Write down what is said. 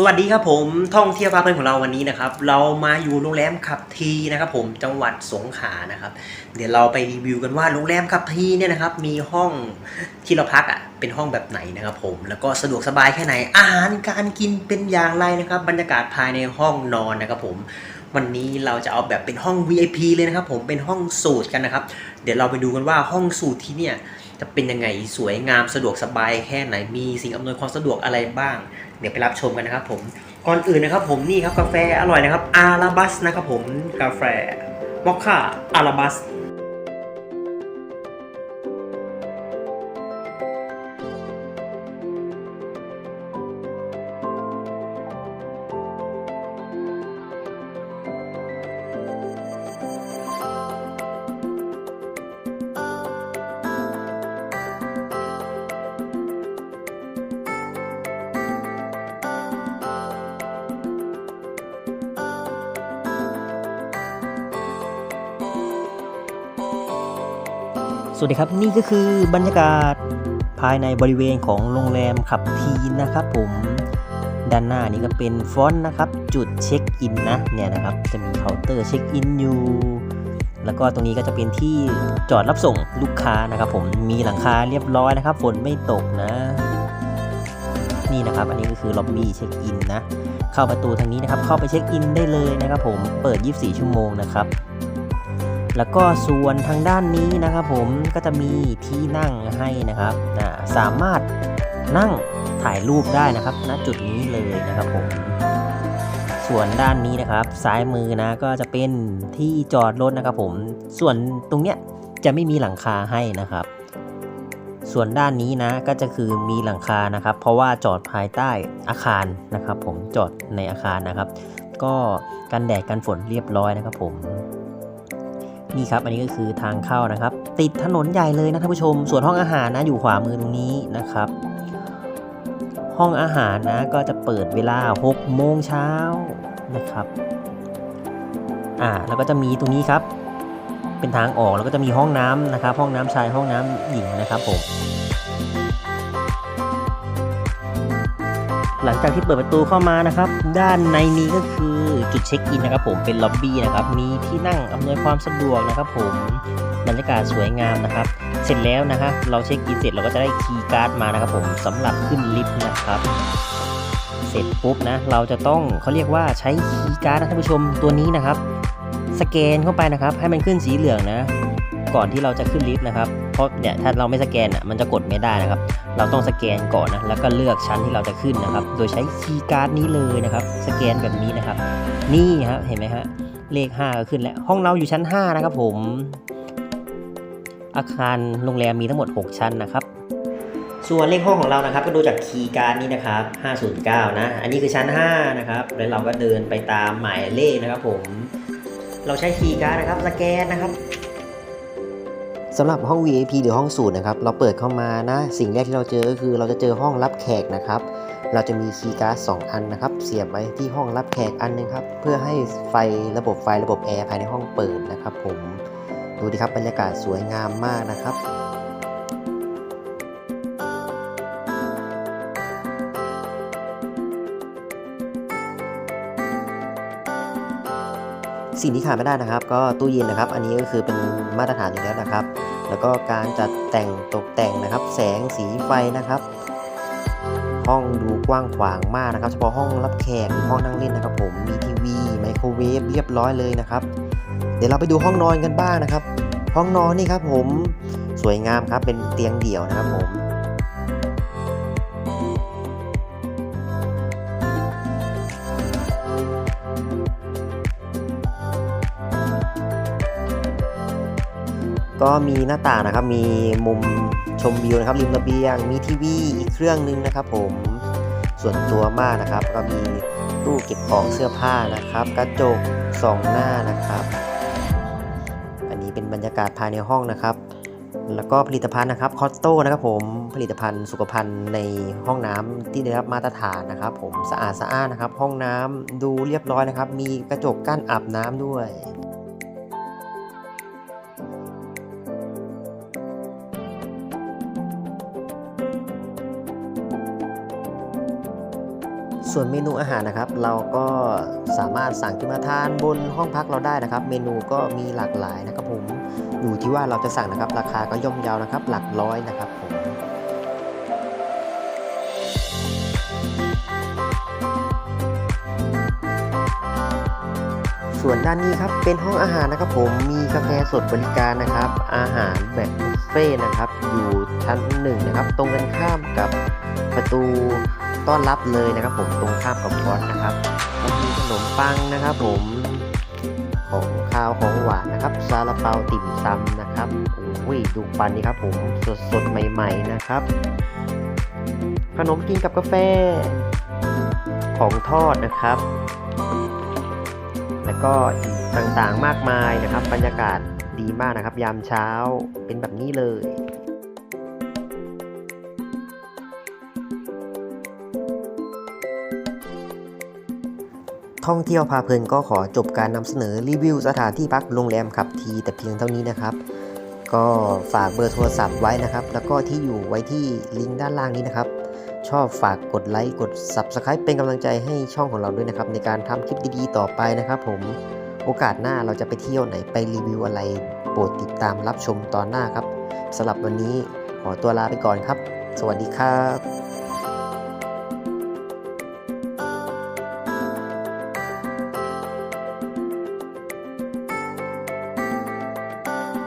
สวัสดีครับผมท่องเที่ยวพาเพลินของเราวันนี้นะครับ เรามาอยู่โรงแรมขับทีนะครับผมจังหวัดสงขลานะครับ เดี๋ยวเราไปรีวิวกันว่าโรงแรมขับทีเนี่ยนะครับ มีห้องที่เราพักอะเป็นห้องแบบไหนนะครับผมแล้วก็สะดวกสบายแค่ไหนอาหารการกินเป็นอย่างไรนะครับ บรรยากาศภายในห้องนอนนะครับผมวันนี้เราจะเอาแบบเป็นห้อง VIP เลยนะครับ ผมเป็นห้องสูตรกันนะครับ เดี๋ยวเราไปดูกันว่าห้องสูตรที่เนี่ยจะเป็นยังไงสวยงามสะดวกสบายแค่ไหนมีสิ่งอำนวยความสะดวกอะไรบ้าง เดี๋ยวไปรับชมกันนะครับผมก่อนอื่นนะครับผมนี่ครับกาแฟอร่อยนะครับอาราบัสนะครับผมกาแฟมอคค่าอาราบัส สวัสดีครับนี่ก็คือบรรยากาศภายในบริเวณของโรงแรมขับทีนะครับผมด้านหน้านี่ก็เป็นฟอนต์นะครับ จุดเช็คอินนะเนี่ยนะครับจะมีเคาน์เตอร์เช็คอินอยู่ แล้วก็ตรงนี้ก็จะเป็นที่จอดรับส่งลูกค้านะครับผมมีหลังคาเรียบร้อยนะครับฝนไม่ตกนะ นี่นะครับอันนี้ก็คือล็อบบี้เช็คอินนะเข้าประตูทางนี้นะครับเข้าไปเช็คอินได้เลยนะครับผมเปิด 24 ชั่วโมงนะครับ แล้วก็ส่วนทางด้านนี้นะครับผมก็จะมีที่นั่งให้นะครับนะสามารถนั่งถ่ายรูปได้นะครับณจุดนี้เลยนะครับผมส่วนด้านนี้นะครับ ซ้ายมือนะก็จะเป็นที่จอดรถนะครับผมส่วนตรงเนี้ยจะไม่มีหลังคาให้นะครับ ส่วนด้านนี้นะก็จะคือมีหลังคานะครับ เพราะว่าจอดภายใต้อาคารนะครับ ผมจอดในอาคารนะครับ ก็กันแดดกันฝนเรียบร้อยนะครับผม นี่ครับอันนี้ก็คือทางเข้านะครับ ติดถนนใหญ่เลยนะท่านผู้ชม ส่วนห้องอาหารนะอยู่ขวามือตรงนี้นะครับ ห้องอาหารนะก็จะเปิดเวลา6โมงเช้านะครับอ่าแล้วก็จะมีตรงนี้ครับ เป็นทางออกแล้วก็จะมีห้องน้ำนะครับ ห้องน้ำชายห้องน้ำหญิงนะครับผมหลังจากที่เปิดประตูเข้ามานะครับ ด้านในนี้ก็คือ จุดเช็คอินนะครับผมเป็นล็อบบี้นะครับมีที่นั่งอำนวยความสะดวกนะครับผมบรรยากาศสวยงามนะครับ เสร็จแล้วนะฮะเราเช็คอินเสร็จเราก็จะได้คีย์การ์ดมานะครับผมสำหรับขึ้นลิฟต์นะครับเสร็จปุ๊บนะเราจะต้องเขาเรียกว่าใช้คีย์การ์ดนะท่านผู้ชมตัวนี้นะครับ สแกนเข้าไปนะครับ ให้มันขึ้นสีเหลืองนะ ก่อนที่เราจะขึ้นลิฟต์นะครับ เพราะเนี่ยถ้าเราไม่สแกนอะมันจะกดไม่ได้นะครับ เราต้องสแกนก่อนนะ แล้วก็เลือกชั้นที่เราจะขึ้นนะครับ โดยใช้คีย์การ์ดนี้เลยนะครับ สแกนแบบนี้นะครับ นี่ครับเห็นไหมฮะ เลข 5 ก็ขึ้นแล้ว ห้องเราอยู่ชั้น 5 นะครับผม อาคารโรงแรมมีทั้งหมด 6 ชั้นนะครับ ส่วนเลขห้องของเรานะครับ ก็ดูจากคีย์การ์ดนี้นะครับ 509 นะ อันนี้คือชั้น 5 นะครับ แล้วเราก็เดินไปตามหมายเลขนะครับผม เราใช้คีย์การ์ดนะครับ สแกนนะครับ สำหรับห้อง VIP หรือห้องสูตรนะครับ เราเปิดเข้ามานะ สิ่งแรกที่เราเจอก็คือเราจะเจอห้องรับแขกนะครับ เราจะมีคีย์การ์ด2อันนะครับ เสียบไว้ที่ห้องรับแขกอันหนึงครับ เพื่อให้ไฟระบบไฟระบบแอร์ภายในห้องเปิดนะครับผม ดูดิครับบรรยากาศสวยงามมากนะครับ สิ่งที่ขาดไม่ได้นะครับ ก็ตู้เย็นนะครับ อันนี้ก็คือเป็นมาตรฐานอยู่แล้วนะครับ แล้วก็การจัดแต่งตกแต่งนะครับ แสงสีไฟนะครับ ห้องดูกว้างขวางมากนะครับ เฉพาะห้องรับแขกห้องนั่งเล่นนะครับ ผมมีทีวีไมโครเวฟเรียบร้อยเลยนะครับ เดี๋ยวเราไปดูห้องนอนกันบ้างนะครับ ห้องนอนนี่ครับผมสวยงามครับเป็นเตียงเดี่ยวนะครับผม ก็มีหน้าต่างนะครับ มีมุมชมวิวนะครับริมระเบียง มีทีวีอีกเครื่องหนึงนะครับ ผมส่วนตัวมากนะครับ ก็มีตู้เก็บของเสื้อผ้านะครับ กระจกสองหน้านะครับ อันนี้เป็นบรรยากาศภายในห้องนะครับ แล้วก็ผลิตภัณฑ์นะครับคอตโต้นะครับผมผลิตภัณฑ์สุขภัณฑ์ในห้องน้ำที่ได้รับมาตรฐานนะครับ ผมสะอาดสะอ้านนะครับ ห้องน้ำดูเรียบร้อยนะครับ มีกระจกกั้นอาบน้ำด้วย ส่วนเมนูอาหารนะครับเราก็สามารถสั่งขึ้นมาทานบนห้องพักเราได้นะครับ เมนูก็มีหลากหลายนะครับผมอยู่ที่ว่าเราจะสั่งนะครับ ราคาก็ย่อมเยาวนะครับ หลักร้อยนะครับผมส่วนด้านนี้ครับเป็นห้องอาหารนะครับผมมีกาแฟสดบริการนะครับ อาหารแบบบุฟเฟ่ต์นะครับ อยู่ชั้นหนึ่งนะครับ ตรงกันข้ามกับประตู ต้อนรับเลยนะครับ ผมตรงข้ามกับฟอนต์นะครับก็มีขนมปังนะครับ ผมของข้าวของหวานนะครับซาลาเปาติ่มซำนะครับโอ้ยดูปันนี่ครับ ผมสดสดใหม่ ๆนะครับ ขนมกินกับกาแฟ ของทอดนะครับ แล้วก็อีกต่างๆมากมายนะครับ บรรยากาศดีมากนะครับ ยามเช้าเป็นแบบนี้เลย ท่องเที่ยวพาเพลินก็ขอจบการนำเสนอรีวิวสถานที่พักโรงแรมขับทีแต่เพียงเท่านี้นะครับ ก็ฝากเบอร์โทรศัพท์ไว้นะครับ แล้วก็ที่อยู่ไว้ที่ลิงก์ด้านล่างนี้นะครับ ชอบฝากกดไลค์กด Subscribe เป็นกำลังใจให้ช่องของเราด้วยนะครับ ในการทำคลิปดีๆต่อไปนะครับผมโอกาสหน้าเราจะไปเที่ยวไหนไปรีวิวอะไร โปรดติดตามรับชมตอนหน้าครับสำหรับวันนี้ขอตัวลาไปก่อนครับ สวัสดีครับ